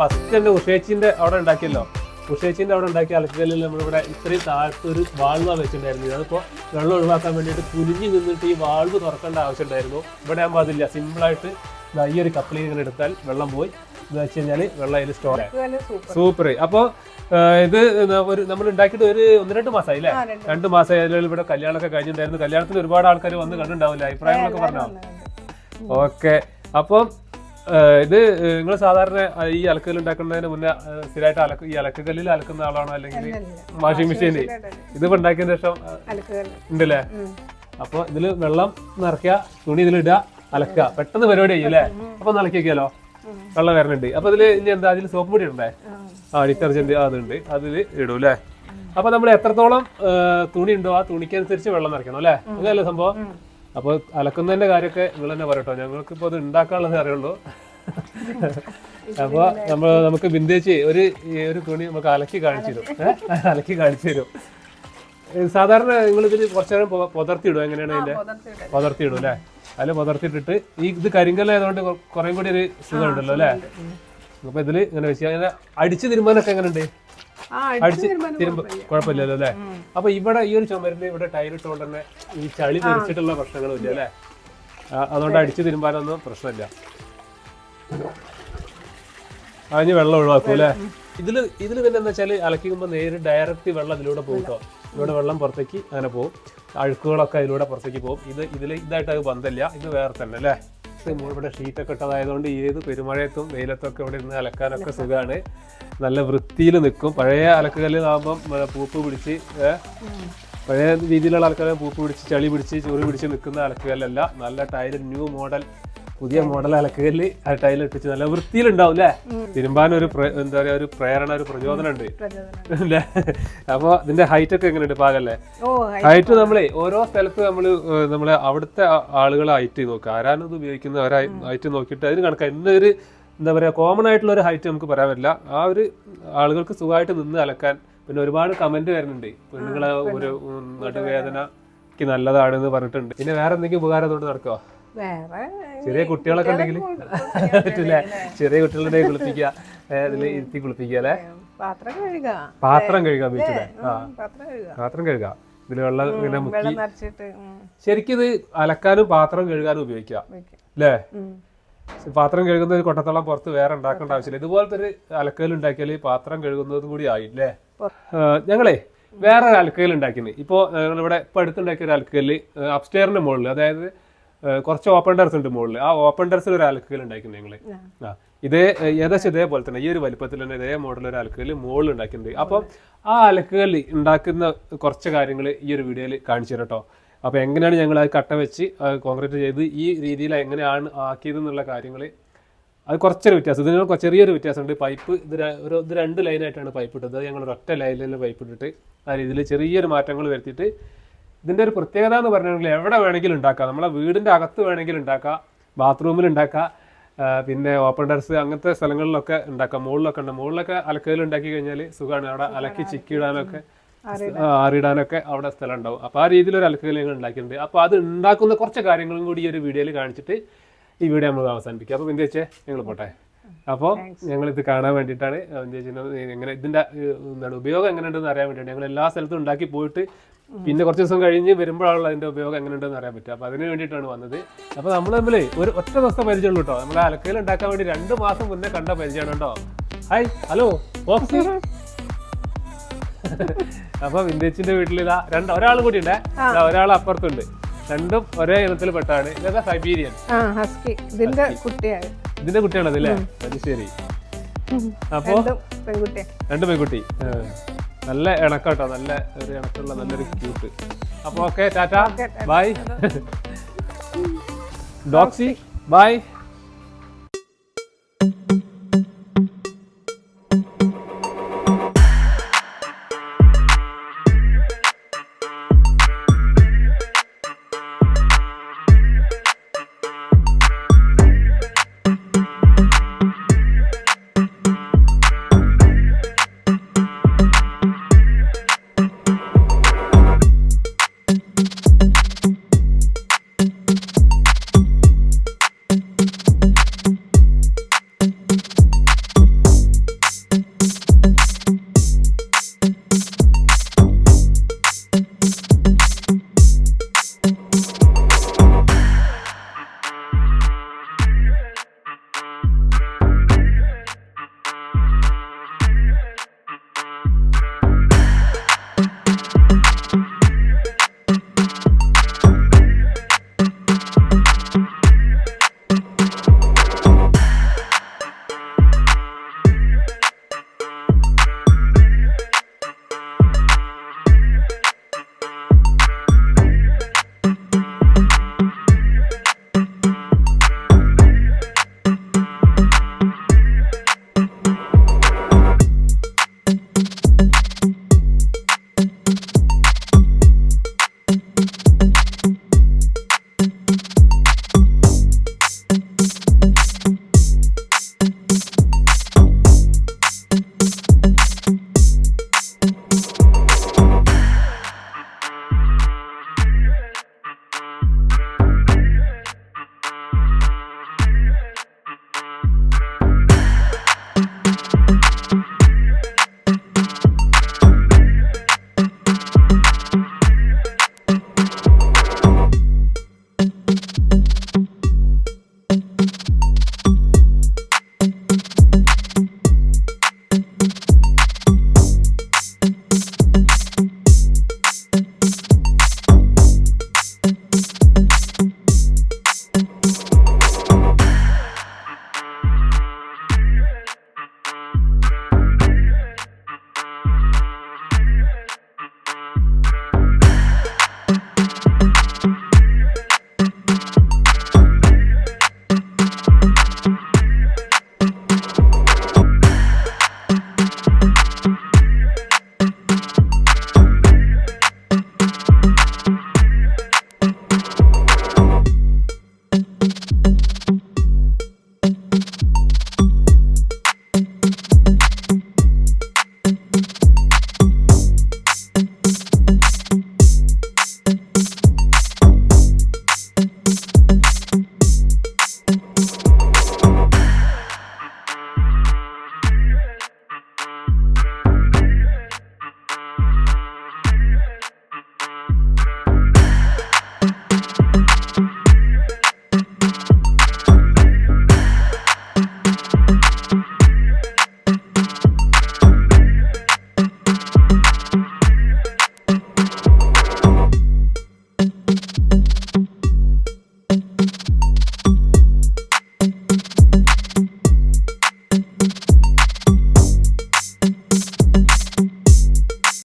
First തന്നെ ഉഷേച്ചിന്റെ അവിടെ ഉണ്ടാക്കിയല്ലോ. ഉഷേച്ചിന്റെ അവിടെ ഉണ്ടാക്കിയ അലക്കുകല്ലിൽ നമ്മളിവിടെ ഇത്രയും താഴത്ത് ഒരു വാൾവ വെച്ചിട്ടുണ്ടായിരുന്നു. അതിപ്പോ വെള്ളം ഒഴിവാക്കാൻ വേണ്ടിയിട്ട് കുനിഞ്ഞു നിന്നിട്ട് ഈ വാൾവ് തുറക്കേണ്ട ആവശ്യം ഉണ്ടായിരുന്നു ഇവിടെ ആകുമ്പോൾ അതില്ല. സിമ്പിളായിട്ട് ഈ ഒരു കപ്പിളിൽ ഇങ്ങനെ എടുത്താൽ വെള്ളം പോയി. എന്ന് വെച്ച് കഴിഞ്ഞാൽ വെള്ളം അതിൽ സ്റ്റോർ ആയി. സൂപ്പർ അപ്പോൾ ഇത് ഒരു നമ്മൾ ഉണ്ടാക്കിയിട്ട് ഒരു ഒന്ന് രണ്ട് മാസമായി അല്ലേ രണ്ട് മാസമായി അതിൽ ഇവിടെ കല്യാണമൊക്കെ കഴിഞ്ഞിട്ടുണ്ടായിരുന്നു. കല്യാണത്തിന് ഒരുപാട് ആൾക്കാർ വന്ന് കണ്ടുണ്ടാവില്ല അഭിപ്രായങ്ങളൊക്കെ പറഞ്ഞോ? ഓക്കെ അപ്പം ഇത് നിങ്ങൾ സാധാരണ ഈ അലക്കൽ ഉണ്ടാക്കുന്നതിന് മുന്നേ സ്ഥിരമായിട്ട് അലക്ക് ഈ അലക്കുകല്ലിൽ അലക്കുന്ന ആളാണോ അല്ലെങ്കിൽ വാഷിംഗ് മെഷീൻ ഇത് ഉണ്ടാക്കിയതിന് ശേഷം ഉണ്ടല്ലേ? അപ്പൊ ഇതിൽ വെള്ളം നിറയ്ക്കുക തുണി ഇതിലിടുക അലക്കുക. പെട്ടെന്ന് പരിപാടി ചെയ്യും അല്ലേ? അപ്പൊ ഒന്ന് അലക്കിയൊക്കെയാലോ വെള്ളം വരണുണ്ട്. അപ്പൊ ഇതിൽ ഇനി എന്താ അതിൽ സോപ്പ് പൊടി ഉണ്ടേ ആ. ഡിറ്റർജന്റ് അതുണ്ട്. അതിൽ ഇടും അല്ലേ? അപ്പൊ നമ്മൾ എത്രത്തോളം തുണി ഉണ്ടോ ആ തുണിക്കനുസരിച്ച് വെള്ളം നിറയ്ക്കണം അല്ലേ? അങ്ങനെയല്ലേ സംഭവം? അപ്പൊ അലക്കുന്നതിന്റെ കാര്യമൊക്കെ നിങ്ങൾ തന്നെ പറയട്ടോ. ഞങ്ങൾക്ക് ഇപ്പൊ അത് ഉണ്ടാക്കാനുള്ളത് അറിയുള്ളൂ. അപ്പൊ നമ്മൾ നമുക്ക് ബിന്ദേച്ചി ഒരു ഈ ഒരു തുണി നമുക്ക് അലക്കി കാണിച്ചു തരും? അലക്കി കാണിച്ചു തരും. സാധാരണ നിങ്ങൾ ഇതിൽ കുറച്ചു നേരം പുതർത്തിയിടും എങ്ങനെയാണ് ഇതിന്റെ പുതർത്തിയിടും. അല്ലേ? അതിൽ പുതർത്തിയിട്ടിട്ട് ഈ ഇത് കരിങ്കല്ലായതുകൊണ്ട് കുറേ കൂടി ഒരു സുഖം ഉണ്ടല്ലോ അല്ലേ? അപ്പോൾ ഇതിൽ ഇങ്ങനെ വെച്ച് അങ്ങനെ അടിച്ച് തിരുമ്പാനൊക്കെ എങ്ങനെയുണ്ട്? അടിച്ച് തിരുമ്പ കുഴപ്പമില്ലല്ലോ അല്ലേ? അപ്പൊ ഇവിടെ ഈ ഒരു ചുമരിന് ഇവിടെ ടൈലിട്ടോണ്ട് തന്നെ ഈ ചളി തെറിച്ചിട്ടുള്ള പ്രശ്നങ്ങളും ഇല്ല അല്ലേ? അതുകൊണ്ട് അടിച്ച് തിരുമ്പാനൊന്നും പ്രശ്നമില്ല. അതിന് വെള്ളം ഒഴിവാക്കും അല്ലേ? ഇതിൽ ഇതിൽ പിന്നെ എന്താ വെച്ചാൽ അലക്കിക്കുമ്പോൾ നേരെ ഡയറക്റ്റ് വെള്ളം ഇതിലൂടെ പോകും കേട്ടോ. ഇവിടെ വെള്ളം പുറത്തേക്ക് അങ്ങനെ പോകും. അഴുക്കുകളൊക്കെ അതിലൂടെ പുറത്തേക്ക് പോകും. ഇത് ഇതിൽ ഇതായിട്ട് അത് ബന്ധമില്ല. ഇത് വേറെ തന്നെ അല്ലേ? ഇവിടെ ഷീറ്റൊക്കെ ഇട്ടതായതുകൊണ്ട് ഏത് പെരുമഴയത്തും വെയിലത്തൊക്കെ ഇവിടെ ഇരുന്ന് അലക്കാനൊക്കെ സുഖമാണ് നല്ല വൃത്തിയിൽ നിൽക്കും. പഴയ അലക്കുകല്ലിലാകുമ്പം പൂപ്പ് പിടിച്ച് പഴയ രീതിയിലുള്ള അലക്കൽ പൂപ്പ് പിടിച്ച് ചളി പിടിച്ച് ചൊറി പിടിച്ച് നിൽക്കുന്ന അലക്കുകല്ലല്ല. നല്ല ടൈൽ ന്യൂ മോഡൽ പുതിയ മോഡൽ അലക്കുകല്ല് ആ ടൈൽ ഇട്ടിച്ച് നല്ല വൃത്തിയിലുണ്ടാവും അല്ലേ തിരുമ്പാൻ ഒരു എന്താ പറയാ ഒരു പ്രേരണ ഒരു പ്രചോദനം ഉണ്ട്. അല്ലേ അപ്പൊ ഇതിന്റെ ഹൈറ്റ് ഒക്കെ എങ്ങനെയുണ്ട് പാകല്ലേ? ഹൈറ്റ് നമ്മളെ ഓരോ സ്ഥലത്ത് നമ്മൾ നമ്മളെ അവിടുത്തെ ആളുകളെ ഹൈറ്റ് നോക്കുക. ആരാണ് ഇത് ഉപയോഗിക്കുന്ന ഹൈറ്റ് നോക്കിയിട്ട് അതിന് കണക്ക്. ഇന്നൊരു എന്താ പറയാ കോമൺ ആയിട്ടുള്ള ഒരു ഹൈറ്റ് നമുക്ക് പറയാൻ പറ്റില്ല. ആ ഒരു ആളുകൾക്ക് സുഖമായിട്ട് നിന്ന് അലക്കാൻ പിന്നെ ഒരുപാട് കമന്റ് വരുന്നുണ്ട്. പെണ്ണുങ്ങളെ ഒരു നടുവേദന നല്ലതാണ് നല്ലതാണെന്ന് പറഞ്ഞിട്ടുണ്ട്. പിന്നെ വേറെ എന്തെങ്കിലും ഉപകാരം അതുകൊണ്ട് നടക്കുക വേറെ ചെറിയ കുട്ടികളൊക്കെ ഉണ്ടെങ്കിൽ പറ്റില്ല? ചെറിയ കുട്ടികളുടെ കുളിപ്പിക്കുക ഇരുത്തി കുളിപ്പിക്കുക അല്ലേ? പാത്രം കഴുകുക. പാത്രം പാത്രം കഴുകുക. ഇതിൽ വെള്ളം ഇങ്ങനെ മുക്കി. ശരിക്കും ഇത് അലക്കാനും പാത്രം കഴുകാനും ഉപയോഗിക്കാം വെക്കും. അല്ലേ. പാത്രം കഴുകുന്ന ഒരു കൊട്ടത്തോളം പുറത്ത് വേറെ ഉണ്ടാക്കേണ്ട ആവശ്യമില്ല. ഇതുപോലത്തെ ഒരു അലക്കൽ ഉണ്ടാക്കിയാൽ പാത്രം കഴുകുന്നതും കൂടി ആയി അല്ലേ ഞങ്ങളെ വേറെ ഒരു അലക്കൽ ഉണ്ടാക്കിയത് ഇപ്പോൾ ഞങ്ങളിവിടെ ഇപ്പോൾ അടുത്തുണ്ടാക്കിയ ഒരു അലക്കൽ അപ്സ്റ്റെയറിന്റെ മുകളിൽ അതായത് കുറച്ച് ഓപ്പൺ ടെറസ് ഉണ്ട് മുകളിൽ ആ ഓപ്പൺ ടെറസിൽ ഒരു അലക്കുകൾ ഉണ്ടാക്കിയിട്ടുണ്ട് ഞങ്ങൾ ആ. ഇതേ ഏകദേശം ഇതേപോലെ തന്നെ ഈ ഒരു വലിപ്പത്തിൽ തന്നെ ഇതേ മോഡൽ ഒരു അലക്കുകൾ മുകളിൽ ഉണ്ടാക്കിയിട്ടുണ്ട്. അപ്പം ആ അലക്കുകൾ ഉണ്ടാക്കുന്ന കുറച്ച് കാര്യങ്ങൾ ഈ ഒരു വീഡിയോയിൽ കാണിച്ചു തരാം കേട്ടോ അപ്പോൾ എങ്ങനെയാണ് ഞങ്ങൾ അത് കട്ട വെച്ച് കോൺക്രീറ്റ് ചെയ്ത് ഈ രീതിയിൽ എങ്ങനെയാണ് ആക്കിയത് എന്നുള്ള കാര്യങ്ങൾ അത് കുറച്ചൊരു വ്യത്യാസം. ഇതിന് ചെറിയൊരു വ്യത്യാസമുണ്ട്. പൈപ്പ് ഇത് ഒരു ഇത് രണ്ട് ലൈനായിട്ടാണ് പൈപ്പ് ഇട്ടത്. അത് ഞങ്ങൾ ഒറ്റ ലൈനിൽ പൈപ്പ് ഇട്ടിട്ട് ആ രീതിയിൽ ചെറിയൊരു മാറ്റങ്ങൾ വരുത്തിയിട്ട് ഇതിന്റെ ഒരു പ്രത്യേകത എന്ന് പറഞ്ഞാൽ എവിടെ വേണമെങ്കിലും ഉണ്ടാക്കാം. നമ്മളെ വീടിന്റെ അകത്ത് വേണമെങ്കിലും ഉണ്ടാക്കാം. ബാത്റൂമിൽ ഉണ്ടാക്കാം. പിന്നെ ഓപ്പൺ ടെറസ് അങ്ങനത്തെ സ്ഥലങ്ങളിലൊക്കെ ഉണ്ടാക്കാം. മുകളിലൊക്കെ ഉണ്ട്. മുകളിലൊക്കെ അലക്കയിൽ ഉണ്ടാക്കി കഴിഞ്ഞാൽ സുഖമാണ്. അവിടെ അലക്കി ചിക്കിയിടാനൊക്കെ ആറിടാനൊക്കെ. അവിടെ സ്ഥലം ഉണ്ടാവും. അപ്പോൾ ആ രീതിയിൽ ഒരു അലക്കൽ ഞങ്ങൾ ഉണ്ടാക്കിയിട്ടുണ്ട്. അപ്പോൾ അത് ഉണ്ടാക്കുന്ന കുറച്ച് കാര്യങ്ങളും കൂടി ഈ ഒരു വീഡിയോയിൽ കാണിച്ചിട്ട് ഈ വീഡിയോ നമ്മൾ അവസാനിപ്പിക്കുക അപ്പോൾ എന്ത് വെച്ചേ ഞങ്ങൾ പോട്ടെ. അപ്പോൾ ഞങ്ങൾ ഇത് കാണാൻ വേണ്ടിയിട്ടാണ് എങ്ങനെ ഇതിന്റെ എന്താണ് ഉപയോഗം എങ്ങനെ ഉണ്ടെന്ന് അറിയാൻ വേണ്ടിയിട്ട് ഞങ്ങൾ എല്ലാ സ്ഥലത്തും ഉണ്ടാക്കി പോയിട്ട് പിന്നെ കുറച്ച് ദിവസം കഴിഞ്ഞ് വരുമ്പോഴാണല്ലോ അതിന്റെ ഉപയോഗം എങ്ങനെ ഉണ്ടെന്ന് അറിയാൻ പറ്റുക. അപ്പോൾ അതിന് വേണ്ടിയിട്ടാണ് വന്നത്. അപ്പോൾ നമ്മൾ തമ്മിൽ ഒരു ഒറ്റ ദിവസത്തെ പരിചയമുള്ളൂ കേട്ടോ. നമ്മൾ അലക്കയിൽ ഉണ്ടാക്കാൻ വേണ്ടി രണ്ട് മാസം മുന്നേ കണ്ട പരിചയമാണ് കേട്ടോ. ഹായ് ഹലോ ഓക്സി അപ്പൊ വിന്ദേച്ചിന്റെ വീട്ടിൽ ഇതാ രണ്ട് ഒരാൾ കൂടി ഉണ്ടേ. ഒരാൾ അപ്പുറത്തുണ്ട്. രണ്ടും ഒരേ ഇനത്തിൽ പെട്ടാണ് ഇതൊക്കെ സൈബീരിയൻ ഇതിന്റെ കുട്ടിയാണ് ഇതിന്റെ കുട്ടിയാണത് അല്ലേ? അത് ശരി അപ്പോ? രണ്ടും പെൺകുട്ടി. നല്ല ഇണക്കാട്ടോ. നല്ല ഒരു ഇണക്കുള്ള നല്ലൊരു ക്യൂട്ട് അപ്പൊ okay tata. Bye Doxy bye